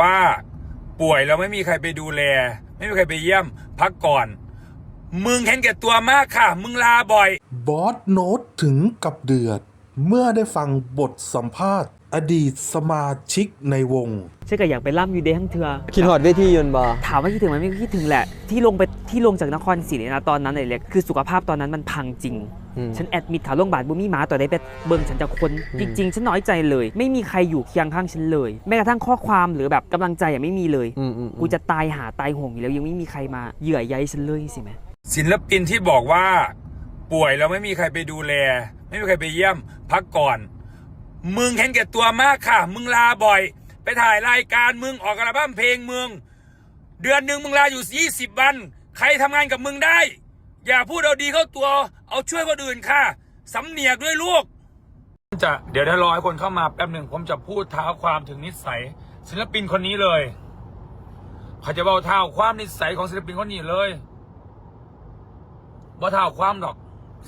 ว่าป่วยแล้วไม่มีใครไปดูแล ไม่มีใครไปเยี่ยม พักก่อน มึงเห็นแก่ตัวมากค่ะ มึงลาบ่อย บอสโน้ตถึงกับเดือด เมื่อได้ฟังบทสัมภาษณ์ อดีตสมาชิกในวง ฉันก็อยากไปล่ำอยู่เดทั้งเทือคิดหอดเวทียนต์บ่ถามว่าคิดถึงไหมไม่คิดถึงแหละ ที่ลงไปที่ลงจากนครศรีนะตอนนั้นเลยคือสุขภาพตอนนั้นมันพังจริงอืม ฉันแอดมิดขาโรงพยาบาลบุมีหมาต่อได้ไปเบิ่งฉันจะคนอืมจริง ๆ ฉันน้อยใจเลย ไม่มีใครอยู่เคียงข้างฉันเลย แม้กระทั่งข้อความหรือแบบกำลังใจอะไม่มีเลยอืมอืมกูจะตายหาตายโหงอยู่แล้วยังไม่มีใครมาเหยื่อใยฉันเลยสิแม่ศิลปินที่บอกว่า ป่วยแล้วไม่มีใครไปดูแล ไม่มีใครไปเยี่ยม พักก่อน มึงเห็นแก่ตัวมากค่ะ มึงลาบ่อย ไปถ่ายรายการมึงออกอัลบั้มเพลงมึง เดือนหนึ่งมึงลาอยู่20วัน ใครทำงานกับมึงได้ อย่าพูดเอาดีเข้าตัว เอาช่วยคนอื่นค่ะสำเนียกด้วยลูกจะเดี๋ยวได้รอให้คนเข้ามาแป๊บหนึ่งผมจะพูดเท้าความถึงนิสัย ศิลปินคนนี้เลยเขาจะเบอกเท้าความนิสัยของศิลปินคนนี้เลยบ่เท้าความดอก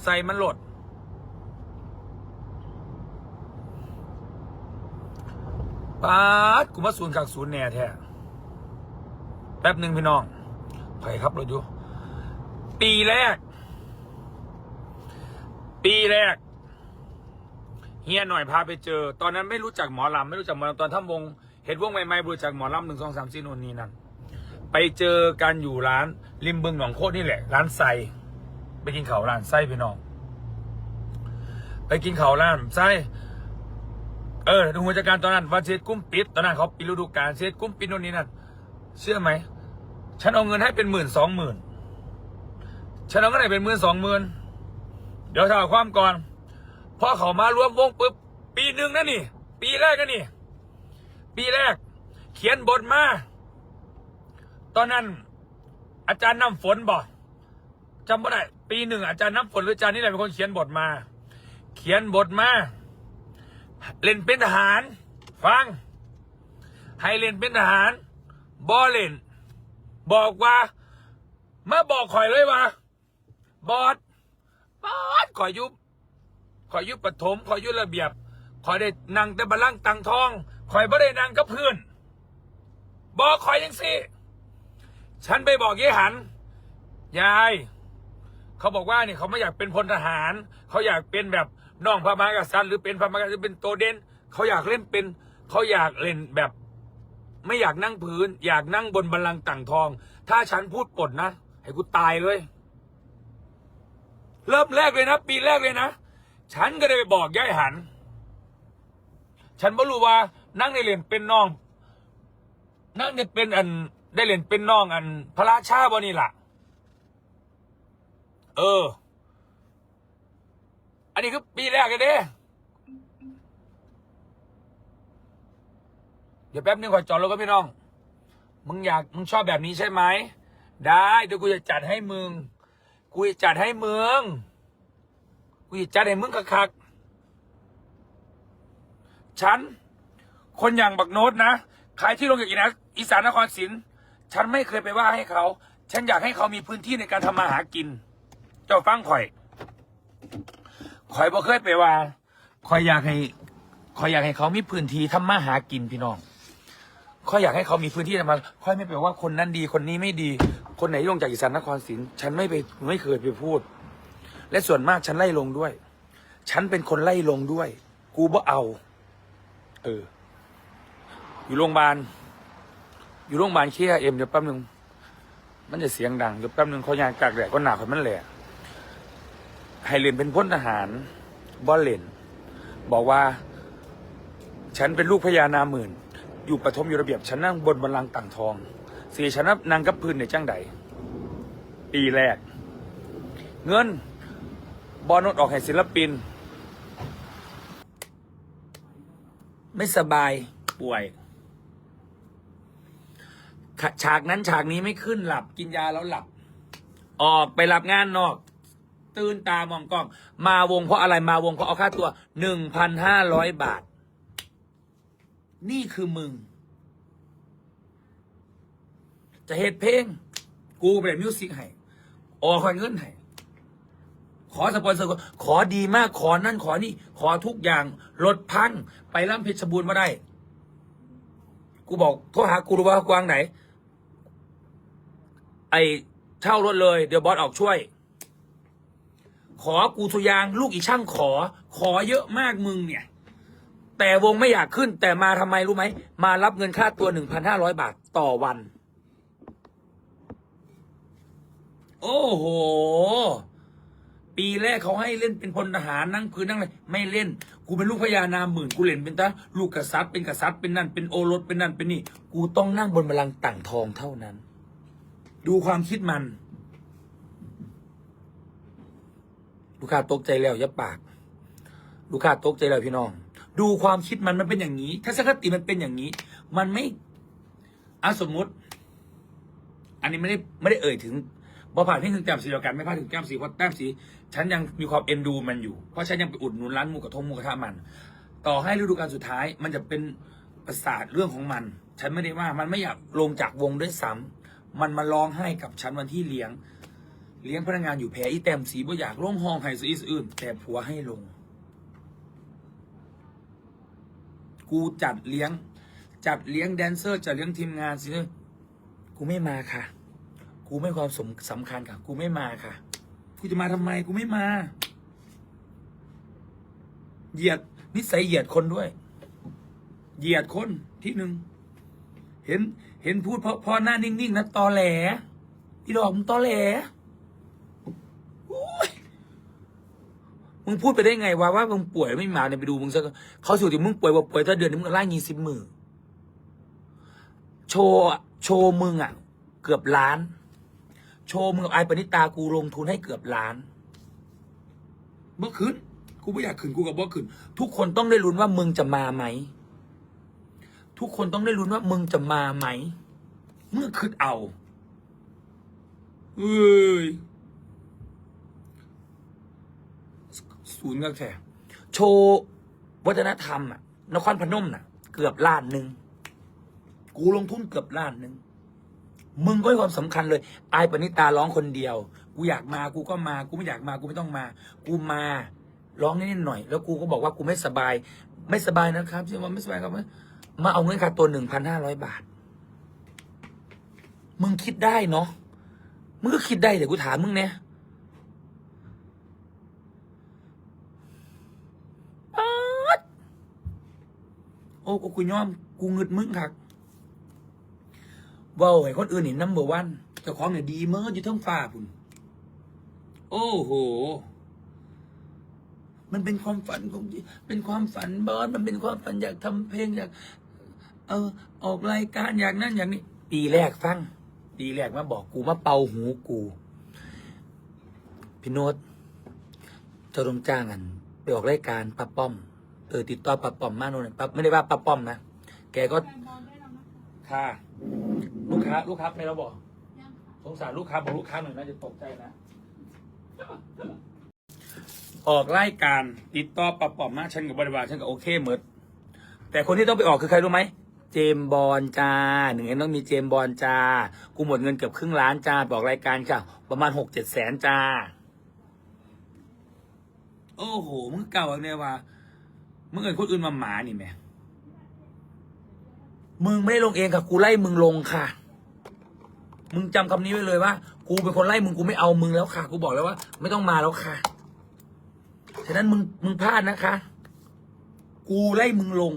ใส่มันหลด ปาดกูมาศูนย์กักศูนย์แน่แท้แป๊บหนึ่งพี่น้องใครครับรถอยู่ ปีแรก ปีแรกเฮียหน่อยพาไปเจอ ตอนนั้นไม่รู้จักหมอลำไม่รู้จักหมอลำตอนทำวงเห็นวงใหม่ๆรู้จักหมอลำหนึ่งสองสามสี่นู่นนี่นั่นไปเจอกันอยู่ร้านริมบึงหนองโคตรนี่แหละ ร้านไซไปกินเขาร้านไส้พี่น้อง ไปกินเขาร้านไส้เออดูหัวจัดการตอนนั้นว่าเช็ดกุ้มปิดตอนนั้นเขาปิดฤดูกาลเช็ดกุ้มปิดนู่นนี่นั่นเชื่อไหมฉันเอาเงินให้เป็นหมื่นสองหมื่น ฉันเอาเงินให้เป็นหมื่นสองหมื่นเดี๋ยวถาเอาความก่อนพอเขามารวมวงปุ๊บปีหนึ่งนะนี่ ปีแรกนะนี่ ปีแรก เขียนบทมา ตอนนั้น อาจารย์น้ำฝนบอกจำไม่ได้ปีหนึ่งอาจารย์น้ำฝนหรืออาจารย์นี่แหละเป็นคนเขียนบทมา เขียนบทมา เล่นเป็นทหาร ฟัง ให้เล่นเป็นทหารบอเล่น บอกว่ามาบอกข่อยเลยว่า บอสบอสข่อยยุบขอยยุบปฐมขอยยุบระเบียบ ขอยได้นั่งแต่บัลลังก์ตังทองขอยไม่ได้นั่งกับเพื่อนบอกขอยยังสิฉันไปบอกยายหัน ยายเขาบอกว่าเนี่ยเขาไม่อยากเป็นพลทหาร เขาอยากเป็นแบบน้องพระมหากษัตริย์หรือเป็นพระมหากษัตริย์เป็นโตเด่นเขาอยากเล่นเป็น เขาอยากเล่นแบบ ไม่อยากนั่งพื้น อยากนั่งบนบัลลังก์ต่างทอง ถ้าฉันพูดปดนะ ให้กูตายเลย เริ่มแรกเลยนะ ปีแรกเลยนะ ฉันก็ได้ไปบอกย่ายหัน ฉันไม่รู้ว่านั่งในเรียนเป็นน้อง นั่งเนี่ยเป็นอันได้เรียนเป็นน้องอัน พระราชาบ่นี่ล่ะ เออ อันนี้คือปีแรกเลยเด้เดี๋ยวแป๊บนึงขอจอดรถก็พี่น้อง มึงอยากมึงชอบแบบนี้ใช่ไหม ได้เดี๋ยวกูจะจัดให้มึง กูจะจัดให้มึงกูจะจัดให้มึงคักๆฉัน คนอย่างบักโน้ตนะใครที่ลงจากอีนะอีสานนครศรีฉันไม่เคยไปว่าให้เขา ฉันอยากให้เขามีพื้นที่ในการทำมาหากิน เจ้าฟังข่อย ข่อยบ่เคยไปว่าข่อยอยากให้ข่อยอยากให้เขามีพื้นที่ทำมาหากินพี่น้องข่อยอยากให้เขามีพื้นที่ทำมาข่อยไม่ไปว่าคนนั้นดีคนนี้ไม่ดี คนไหนลงจากอีสานนครศรีฉันไม่ไปไม่เคยไปพูด และส่วนมากฉันไล่ลงด้วย ฉันเป็นคนไล่ลงด้วย กูบ่เอา เออ อยู่โรงพยาบาลอยู่โรงพยาบาลเคียเอ็มเดี๋ยวแป๊บนึงมันจะเสียงดังเดี๋ยวแป๊บนึงเขายางกากแดดก็หนาคนมันแหละให้เรนเป็นพลทหารบอลเลนบอกว่า ฉันเป็นลูกพญานาหมื่น อยู่ปฐมอยู่ระเบียบ ฉันนั่งบนบัลลังต่างทอง สีฉันนับนางกับพื้นในจ้างใดปีแรก เงินบอลนดออกให้ศิลปิน ไม่สบายป่วยฉากนั้นฉากนี้ไม่ขึ้นหลับกินยาแล้วหลับ ออกไปรับงานนอก ตื่นตามองกล้อง มาวงเพราะอะไรมาวงเพราะเอาค่าตัวหนึ่งพันห้าร้อยบาท นี่คือมึง จะเหตุเพลง กูเป็นมิวสิกให้ออกคอยเงินให้ขอสปอนเซอร์ขอดีมากขอนั่นขอนี่ ขอทุกอย่างรถพัง ไปล่ำเพชรบูรณ์มาได้ กูบอกโทรหากูรู้ว่ากวางไหน ไอเช่ารถเลย เดี๋ยวบอสออกช่วย ขอกูสุยาง ลูกอีช่างขอ ขอเยอะมากมึงเนี่ย แต่วงไม่อยากขึ้น แต่มาทำไมรู้ไหม มารับเงินค่าตัวหนึ่งพันห้าร้อยบาทต่อวัน โอ้โห ปีแรกเขาให้เล่นเป็นพลทหารนั่งพื้นนั่งอะไรไม่เล่น กูเป็นลูกพญานาคหมื่นกูเล่นเป็นตาลูกกษัตริย์เป็นกษัตริย์เป็นนั่นเป็นโอรสเป็นนั่นเป็นนี่ กูต้องนั่งบนบัลลังก์ต่างทองเท่านั้น ดูความคิดมัน ลูกค้าตกใจแล้วอย่าปาก ลูกค้าตกใจแล้วพี่น้อง ดูความคิดมันมันเป็นอย่างนี้ทัศนคติมันเป็นอย่างนี้ มันไม่อะสมมุติ อันนี้ไม่ได้ไม่ได้เอ่ยถึง บอผ่านที่ถึงแต้มสีเดียวกันไม่พลาดถึงแต้มสีเพราะแต้มสีฉันยังมีความเอ็นดูมันอยู่ เพราะฉันยังไปอุดหนุนร้านหมูกระทงหมูกระทะมัน ต่อให้ฤดูกาลสุดท้ายมันจะเป็นประสาทเรื่องของมัน ฉันไม่ได้ว่ามันไม่อยากลงจากวงด้วยซ้ำมันมาร้องไห้กับฉันวันที่เลี้ยง เลี้ยงพนักงานอยู่แพ้อีแต้มสีบ่อยากลงห้องไห้สอีอื่น แต่ผัวให้ลง กูจัดเลี้ยง จัดเลี้ยงแดนเซอร์จัดเลี้ยงทีมงานสิกูไม่มาค่ะ กูไม่ความสมสำคัญค่ะ กูไม่มาค่ะ กูจะมาทำไม กูไม่มา เหยียดนิสัยเหยียดคนด้วย เหยียดคนที่หนึ่งเห็นเห็นพูดเพราะพอหน้านิ่งๆนะตอแหลอีดอกมึงตอแหลมึงพูดไปได้ไงวะว่ามึงป่วยไม่มาเนี่ยไปดูมึงซะเขาสูติมึงป่วยว่าป่วยถ้าเดือนนึงมึงไล่ยี่สิบมือโชว์โชว์มึงอะ เกือบล้าน โชว์มึงกับไอ้ปณิตากูลงทุนให้เกือบล้าน เมื่อคืนกูไม่อยากขึ้นกูกับบ่ขึ้นทุกคนต้องได้ลุ้นว่ามึงจะมาไหม ทุกคนต้องได้ลุ้นว่ามึงจะมาไหม เมื่อคืนเอาเอ้ยศูนย์ก็แค่โชว์วัฒนธรรมอะนครพนมน่ะ เกือบล้านหนึ่งกูลงทุนเกือบล้านหนึ่ง มึงก็ให้ความสำคัญเลยไอายปณิตาร้องคนเดียว กูอยากมากูก็มา กูไม่อยากมากูไม่ต้องมา กูมาร้องนิดหน่อย แล้วกูก็บอกว่ากูไม่สบาย ไม่สบายนะครับใช่ไหมไม่สบายครับมาเอาเงินค่าตัวหนึ่งพันห้าร้อยบาท มึงคิดได้เนาะมึงก็คิดได้เดี๋ยวกูถามมึงเนี่ยโอ้กูกูยอม กูเงึดมึงคัก ว้าให้คนอื่นเห็นนัมเบอร์วันเจ้าของเนี่ยดีเมื่ออยู่ทั้งฟ้าพุ่นโอ้โห มันเป็นความฝันของที่เป็นความฝันบอสมันเป็นความฝันอยากทำเพลงอยาก เออ ออกรายการอยากนั่นอย่างนี้ ปีแรกฟัง ปีแรกมาบอกกูมาเป่าหูกูพี่โนตเจ้าต้องจ้างอันไปออกรายการป้าป้อมเออติดต่อป้าป้อมมาโน่นป้าไม่ได้ว่าป้าป้อมนะแกก็ค่ะ ลูกค้า ลูกค้าไม่เราบอกสงสารลูกค้าบอกลูกค้าหน่อยน่าจะตกใจนะ ออกรายการติดต่อปรับปอบมาฉันกับบริวารฉันก็โอเคหมดแต่คนที่ต้องไปออกคือใครรู้ไหมเจมส์บอลจ้าหนึ่งเอ็นต้องมีเจมส์บอลจ้ากูหมดเงินเกือบครึ่งล้านจ้าบอกรายการค่ะประมาณหกเจ็ดแสนจ้า โอ้โหมึงเก่าเนี่ยว่ามึงเอินคนอื่นมาหมานี่แม่ มึงไม่ได้ลงเองค่ะ กูไล่มึงลงค่ะ มึงจำคำนี้ไว้เลยว่า กูเป็นคนไล่มึงกูไม่เอามึงแล้วค่ะ กูบอกแล้วว่า ไม่ต้องมาแล้วค่ะ ฉะนั้นมึงมึงพลาดนะคะ กูไล่มึงลง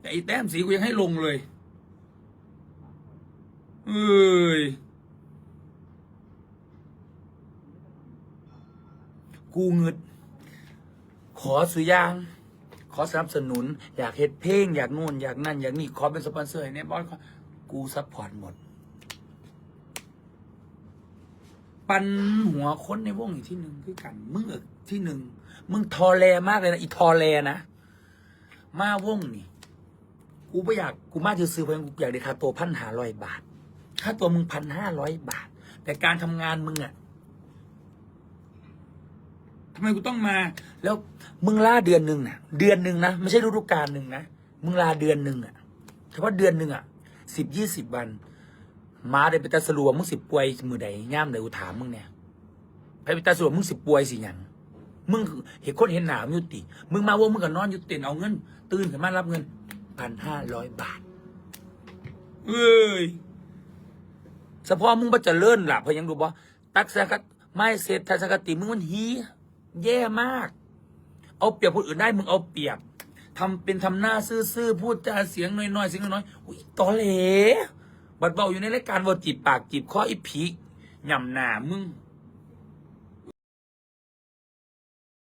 แต่ไอ้แต้มสีกูยังให้ลงเลยเอ้ยกูเงิด อสุยาง ขอสนับสนุน อยากเฮ็ดเพลง อยากนู่นอยากนั่น อยากนี่ขอเป็นสปอนเซอร์ให้แน่บอสกูซัพพอร์ตหมด ปันหัวคนในวงอีกที่หนึ่งคือกัน มึงเอกที่หนึ่งมึงทอแลมากเลยนะอีทอแลนะมาวงนี่กูไม่อยากกูมาจะซื้อเพลงกูอยากได้ค่าตัวพันห้าร้อยบาทค่าตัวมึงพันห้าร้อยบาท แต่การทำงานมึงอะ ทำไมกูต้องมา แล้วมึงล่าเดือนหนึ่งน่ะเดือนหนึ่งนะไม่ใช่ฤดูกาลหนึ่งนะมึงลาเดือนหนึ่งอะเฉพาะเดือนหนึ่งอะสิบยี่สิบวัน มาได้ไปตาสรัวมึงสิป่วยมือใดย่ามใดกูถามมึงเนี่ยไปไปตาสรัวมึงสิป่วยสิหยังมึงเห็นคนเห็นหนามงอยู่ติ มึงมาวงมึงก็นอนอยู่เต็นเอาเงิน ตื่นขึ้นมารับเงินพันห้าร้อยบาทเอ้ยเฉพาะมึงบ่เจะเลื่อนล่ะเพราะยังดูบ่ตักษกไม่เสร็จทัศนคติมึงมันฮีย แย่มาก เอาเปรียบคนอื่นได้มึงเอาเปรียบทำเป็นทำหน้าซื่อๆพูดจาเสียงน้อยๆเสียงน้อยๆอุ้ยตอเหลบัดเบาอยู่ในรายการว่าจีบปากจีบข้ออีผีหย่ำหนามึง